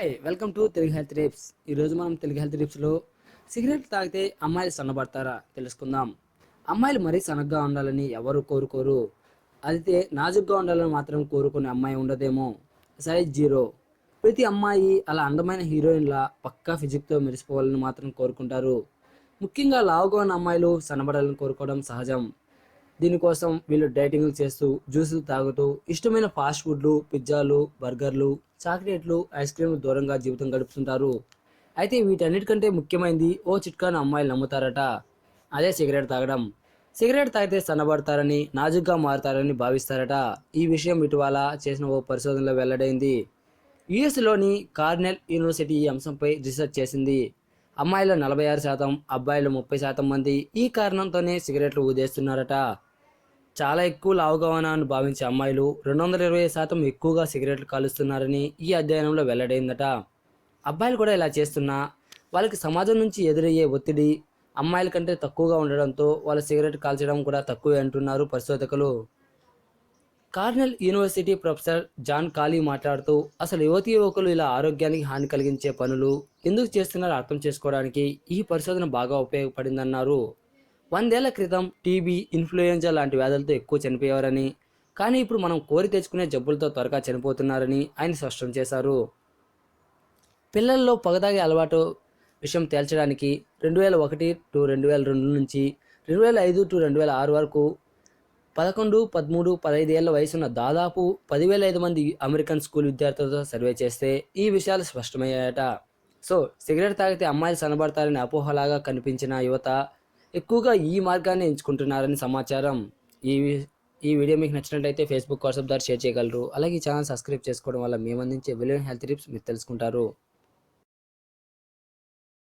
Hi welcome to Telugu health tips ఈరోజు మనం Telugu health టిప్స్లో cigarette తాగితే అమ్మాయిలు సన్నబడతారా తెలుసుకుందాం. అమ్మాయిలు మరీ సన్నగ్గా ఉండాలని ఎవరు కోరుకోరు? అయితే నాజుగ్గా ఉండాలని మాత్రం కోరుకునే అమ్మాయి ఉండదేమో? సైజ్ జీరో ప్రతి అమ్మాయి అలా అందమైన హీరోయిన్లా పక్కా ఫిజిక్తో మెరిసిపోవాలని మాత్రం కోరుకుంటారు. ముఖ్యంగా లావుగా ఉన్న అమ్మాయిలు సన్నబడాలని కోరుకోవడం సహజం. దీనికోసం వీళ్ళు డైటింగ్లు చేస్తూ జ్యూసులు తాగుతూ ఇష్టమైన ఫాస్ట్ ఫుడ్లు పిజ్జాలు బర్గర్లు చాక్లెట్లు ఐస్ క్రీమ్లు దూరంగా జీవితం గడుపుతుంటారు. అయితే వీటన్నిటికంటే ముఖ్యమైనది ఓ చిట్కాను అమ్మాయిలు నమ్ముతారట. అదే సిగరెట్ తాగడం. సిగరెట్ తాగితే సన్నబడతారని నాజుగ్గా మారుతారని భావిస్తారట. ఈ విషయం ఇటీవల చేసిన ఓ పరిశోధనలో వెల్లడైంది. యుఎస్లోని కార్నెల్ యూనివర్సిటీ ఈ అంశంపై రీసెర్చ్ చేసింది. అమ్మాయిలు నలభై ఆరు శాతం అబ్బాయిలు ముప్పై శాతం మంది ఈ కారణంతోనే సిగరెట్లు ఊదేస్తున్నారట. చాలా ఎక్కువ లావుగా ఉన్నామని భావించే అమ్మాయిలు రెండు వందల ఇరవై శాతం ఎక్కువగా సిగరెట్లు కాలుస్తున్నారని ఈ అధ్యయనంలో వెల్లడైందట. అబ్బాయిలు కూడా ఇలా చేస్తున్నా వాళ్ళకి సమాజం నుంచి ఎదురయ్యే ఒత్తిడి అమ్మాయిల కంటే తక్కువగా ఉండడంతో వాళ్ళు సిగరెట్ కాల్చడం కూడా తక్కువే అంటున్నారు పరిశోధకులు. కార్నెల్ యూనివర్సిటీ ప్రొఫెసర్ జాన్ కాలీ మాట్లాడుతూ అసలు యువతి యువకులు ఇలా ఆరోగ్యానికి హాని కలిగించే పనులు ఎందుకు చేస్తున్నారో అర్థం చేసుకోవడానికి ఈ పరిశోధన బాగా ఉపయోగపడిందన్నారు. వందేళ్ళ క్రితం టీబీ ఇన్ఫ్లుయెంజా లాంటి వ్యాధులతో ఎక్కువ చనిపోయేవారని కానీ ఇప్పుడు మనం కోరి తెచ్చుకునే జబ్బులతో త్వరగా చనిపోతున్నారని ఆయన స్పష్టం చేశారు. పిల్లల్లో పొగదాగే అలవాటు విషయం తేల్చడానికి రెండు వేల ఒకటి టు రెండు వేల రెండు నుంచి రెండు వేల ఐదు టు రెండు వేల ఆరు వరకు పదకొండు పదమూడు పదహైదు ఏళ్ళ వయసున్న దాదాపు పదివేల ఐదు మంది అమెరికన్ స్కూల్ విద్యార్థులతో సర్వే చేస్తే ఈ విషయాలు స్పష్టమయ్యాయట. సో సిగరెట్ తాగితే అమ్మాయిలు సనబడతారని అపోహలాగా కనిపించిన యువత ఎక్కువగా ఈ మార్గాన్ని ఎంచుకుంటున్నారని సమాచారం ఈ ఈ వీడియో మీకు నచ్చినట్లయితే ఫేస్బుక్ వాట్సాప్ ద్వారా షేర్ చేయగలరు. అలాగే ఈ ఛానల్ సబ్స్క్రైబ్ చేసుకోవడం వల్ల మేము అందించే విలువైన హెల్త్ టిప్స్ మీరు తెలుసుకుంటారు.